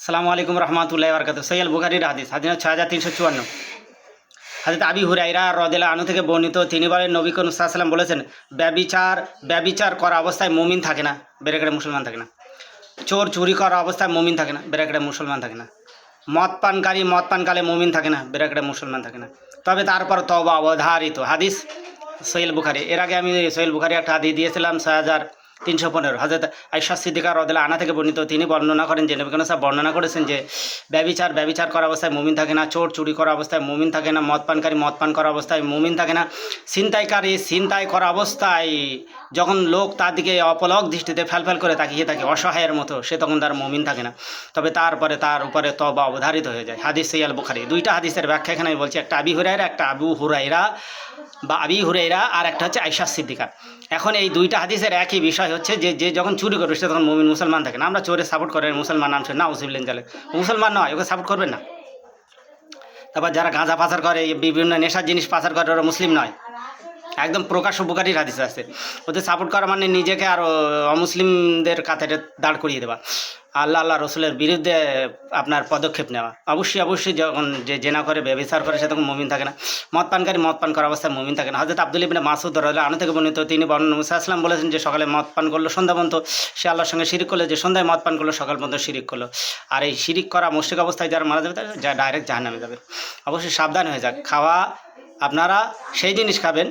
আসসালামু আলাইকুম রহমতুল্লাহ বরকাত সৈয়াল বুখারির হাদিস হাদিস ছয় হাজার তিনশো চুয়ান্ন। হাদিস আবি হুরাইরা রদেলা আনু থেকে বর্ণিত, তিনি বলেন, নবী করিম সাল্লাম বলেছেন, ব্যবিচার ব্যবিচার করা অবস্থায় মুমিন থাকে না বেরেকেটে মুসলমান থাকে না। চোর চুরি করা অবস্থায় মুমিন থাকে না বেরেকেটে মুসলমান থাকে না। মদ পানকারী, মদ পানকালে মুমিন থাকে না বেরেকেটে মুসলমান থাকে না। তবে তারপর তবা অবধারিত হাদিস সৈল বুখারি। এর আগে আমি সৈল বুখারি একটা হাদিস দিয়েছিলাম, ছয় হাজার তিনশো পনেরো। হাজরত আইসা সিদ্দিকা রদলা আনা থেকে বর্ণিত, তিনি বর্ণনা করেন যে নবীন সাহেব বর্ণনা করেছেন যে, ব্যবিচার ব্যবিচার করা অবস্থায়, মুমিন থাকে না, চোর চুরি করা অবস্থায়, মুমিন থাকে না, মদ পানকারী মদ পান করা অবস্থায়, মুমিন থাকে না, ছিনতাইকারী ছিনতাই করা অবস্থায় যখন লোক তার দিকে অপলক দৃষ্টিতে ফ্যালফ্যাল করে তাকিয়ে থাকে, অসহায়ের মতো, সে তখন তার মুমিন থাকে না। তবে তারপরে তার উপরে তবা অবধারিত হয়ে যায়। হাদিস সৈয়াল বুখারি দুইটা হাদিসের ব্যাখ্যা এখানে বলছি, একটা আবি হুরাইরা একটা আবু হুরাইরা বা আবি হুরাইরা আর একটা হচ্ছে আয়সা সিদ্দিকা। এখন এই দুইটা হাদিসের একই বিষয় হচ্ছে যে যে যখন চুরি করবে সে তখন মুমিন মুসলমান থাকে না। আমরা চোরে সাপোর্ট করেন মুসলমান নাম না উসিবলেন জালে। মুসলমান নয়, ওকে সাপোর্ট করবেন না। তারপর যারা গাঁজা পাচার করে, বিভিন্ন নেশার জিনিস পাচার করে, ওরা মুসলিম নয়। একদম প্রকাশ্য বুকারির হাদিস আছে। ওদের সাপোর্ট করা মানে নিজেকে আর অমুসলিমদের কাতারে দাঁড় করিয়ে দেওয়া। আল্লাহ আল্লাহ রসুলের বিরুদ্ধে আপনার পদক্ষেপ নেওয়া। অবশ্যই অবশ্যই যখন যে জেনা করে, ব্যবচার করে, সে তখন মমিন থাকে না। মদ পানকারী মদ পান করা অবস্থায় মমিন থাকে না। হজরত আব্দুল ইবিন মাসুদ রহলা আনু থেকে বর্ণিত, তিনি বর্ণ মুসা আসলাম বলেছেন যে সকালে মদ পান করল সন্ধ্যা পর্যন্ত। সে আল্লাহর সঙ্গে শিরিক করল, যে সন্ধ্যায় মদ পান করল, সকাল পর্যন্ত শিরিক করল। আর এই শিরিক করা মুশ্রিক অবস্থায় যারা মারা যাবে, তারা যা ডাইরেক্ট জাহান্নামে যাবে। অবশ্যই সাবধান হয়ে যাক। খাওয়া, আপনারা সেই জিনিস খাবেন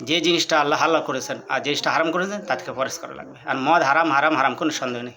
যে জিনিসটা আল্লাহ হাল্লা করেছেন আর জিনিসটা হারাম করেছেন তাকে পরিষ্কার করা লাগবে। আর মদ হারাম হারাম হারাম, কোনো সন্দেহ নেই।